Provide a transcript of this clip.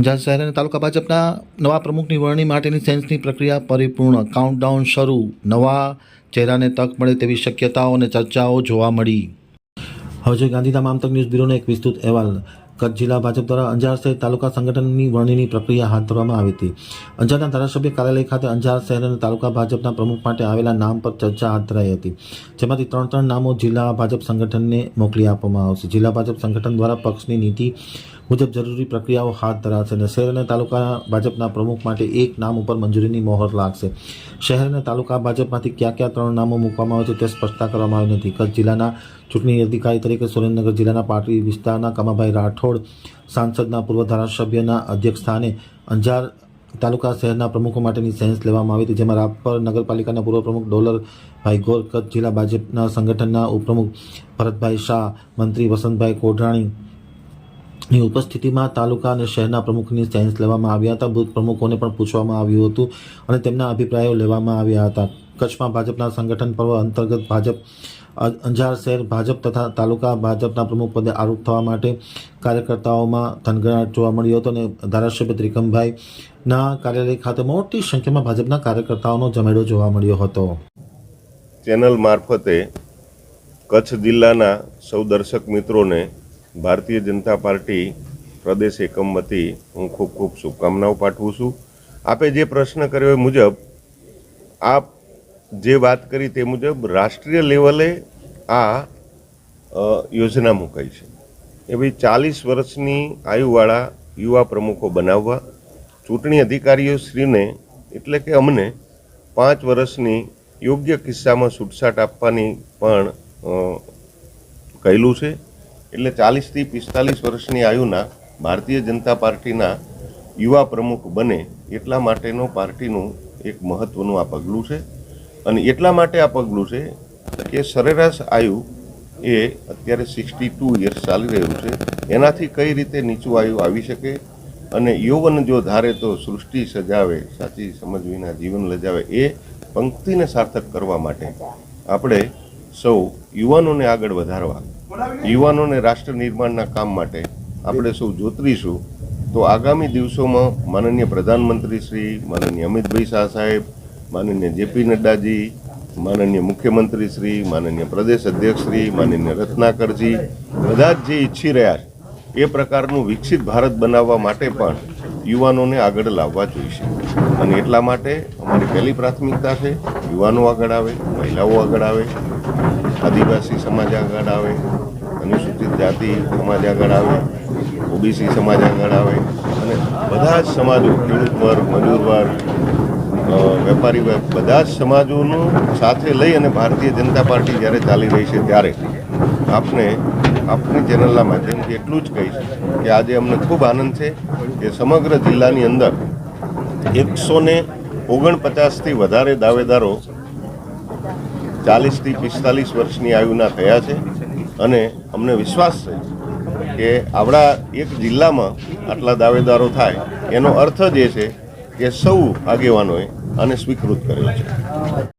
અંજાર શહેર અને તાલુકા ભાજપના નવા પ્રમુખની વરણી માટેની સેન્સની પ્રક્રિયા પરિપૂર્ણ કાઉન્ટડાઉન શરૂ. નવા ચહેરાને તક મળે તેવી શક્યતાઓ અને ચર્ચાઓ જોવા મળી. હવે ગાંધીધામ આમતક ન્યૂઝ બ્યુરોનો એક વિસ્તૃત અહેવાલ. કચ્છ જિલ્લા ભાજપ દ્વારા અંજાર શહેર તાલુકા સંગઠનની વરણીની પ્રક્રિયા હાથ ધરવામાં આવી હતી. અંજારના ધારાસભ્ય કાર્યાલય ખાતે અંજાર શહેર અને તાલુકા ભાજપના પ્રમુખ માટે આવેલા નામ પર ચર્ચા હાથ ધરાઈ હતી. જેમાંથી ત્રણ ત્રણ નામો જિલ્લા ભાજપ સંગઠનને મોકલી આપવામાં આવશે. જિલ્લા ભાજપ સંગઠન દ્વારા પક્ષની નીતિ મુજબ જરૂરી પ્રક્રિયાઓ હાથ ધરાશે અને શહેર અને તાલુકા ભાજપના પ્રમુખ માટે એક નામ ઉપર મંજૂરીની મોહર લાગશે. શહેર અને તાલુકા ભાજપમાંથી ક્યાં કયા ત્રણ નામો મૂકવામાં આવે છે તે સ્પષ્ટતા કરવામાં આવી નથી. કચ્છ જિલ્લાના ચૂંટણી અધિકારી તરીકે સુરેન્દ્રનગર જિલ્લાના પાટડી વિસ્તારના કમાભાઈ રાઠોડ સાંસદના પૂર્વ ધારાસભ્યના અધ્યક્ષ સ્થાને અંજાર તાલુકા શહેરના પ્રમુખો માટેની સેન્સ લેવામાં આવી હતી, જેમાં રાપર નગરપાલિકાના પૂર્વ પ્રમુખ ડોલરભાઈ ગોર કચ્છ જિલ્લા ભાજપના સંગઠનના ઉપપ્રમુખ ભરતભાઈ શાહ, મંત્રી વસંતભાઈ કોઢાણી ની ઉપસ્થિતિમાં તાલુકા અને શહેરના પ્રમુખની સેન્સ લેવામાં આવ્યા હતા. બુથ પ્રમુખોને પણ પૂછવામાં આવ્યું હતું અને તેમના અભિપ્રાયો લેવામાં આવ્યા હતા. કચ્છમાં ભાજપના સંગઠન પર્વ અંતર્ગત ભાજપ અંજાર શહેર ભાજપ તથા તાલુકા ભાજપના પ્રમુખ પદે આરોપ થવા માટે કાર્યકર્તાઓમાં ધનગણાટ જોવા મળ્યો હતો અને ધારાસભ્ય ત્રિકમભાઈના કાર્યાલય ખાતે મોટી સંખ્યામાં ભાજપના કાર્યકર્તાઓનો જમેડો જોવા મળ્યો હતો. ચેનલ મારફતે કચ્છ જિલ્લાના સૌ દર્શક મિત્રોને ભારતીય જનતા પાર્ટી પ્રદેશ એકમ વતી હું ખૂબ ખૂબ શુભકામનાઓ પાઠવું છું. આપે જે પ્રશ્ન કર્યો એ મુજબ આપ જે વાત કરી તે મુજબ રાષ્ટ્રીય લેવલે આ યોજના મુકાઈ છે. એ ભાઈ ચાલીસ વર્ષની આયુવાળા યુવા પ્રમુખો બનાવવા, ચૂંટણી અધિકારીઓ શ્રીને એટલે કે અમને પાંચ વર્ષની યોગ્ય કિસ્સામાં છૂટછાટ આપવાની પણ કહેલું છે. એટલે ચાલીસથી પિસ્તાલીસ વર્ષની આયુના ભારતીય જનતા પાર્ટીના યુવા પ્રમુખ બને એટલા માટેનો પાર્ટીનું એક મહત્વનું આ પગલું છે. અને એટલા માટે આ પગલું છે કે સરેરાશ આયુ એ અત્યારે સિક્સટી ટુ યર્સ ચાલી રહ્યું છે. એનાથી કઈ રીતે નીચું આયુ આવી શકે અને યૌવન જો ધારે તો સૃષ્ટિ સજાવે, સાચી સમજ વિના જીવન લજાવે એ પંક્તિને સાર્થક કરવા માટે આપણે સૌ યુવાનોને આગળ વધારવા, યુવાનોને રાષ્ટ્ર નિર્માણના કામ માટે આપણે સૌ જોતરીશું. તો આગામી દિવસોમાં માનનીય પ્રધાનમંત્રી શ્રી, માનનીય અમિતભાઈ શાહ સાહેબ માનનીય જેપી નડ્ડાજી, માનનીય મુખ્યમંત્રી શ્રી, માનનીય પ્રદેશ અધ્યક્ષ શ્રી, માનનીય રત્નાકરજી, બધા જ જે ઈચ્છી રહ્યા છે, એ પ્રકારનું વિકસિત ભારત બનાવવા માટે પણ યુવાનોને આગળ લાવવા જોઈશે. અને એટલા માટે અમારી પહેલી પ્રાથમિકતા છે, યુવાનો આગળ આવે, મહિલાઓ આગળ આવે, આદિવાસી સમાજ આગળ આવે, અનુસૂચિત જાતિ સમાજ આગળ આવે, ઓબીસી સમાજ આગળ આવે, અને બધા જ સમાજો ખેડૂત વર્ગ, મજૂર વર્ગ વેપારી બધા જ સમાજોનું સાથે લઈ અને ભારતીય જનતા પાર્ટી જ્યારે ચાલી રહી છે ત્યારે આપને આપની ચેનલના માધ્યમથી એટલું જ કહીશ કે આજે અમને ખૂબ આનંદ છે કે સમગ્ર જિલ્લાની અંદર એકસો ને ઓગણપચાસથી વધારે દાવેદારો ચાલીસથી પિસ્તાલીસ વર્ષની આયુના થયા છે અને અમને વિશ્વાસ છે કે આવડા એક જિલ્લામાં આટલા દાવેદારો થાય. એનો અર્થ જ એ છે કે સૌ આગેવાનોએ આને સ્વીકૃત કર્યો છે.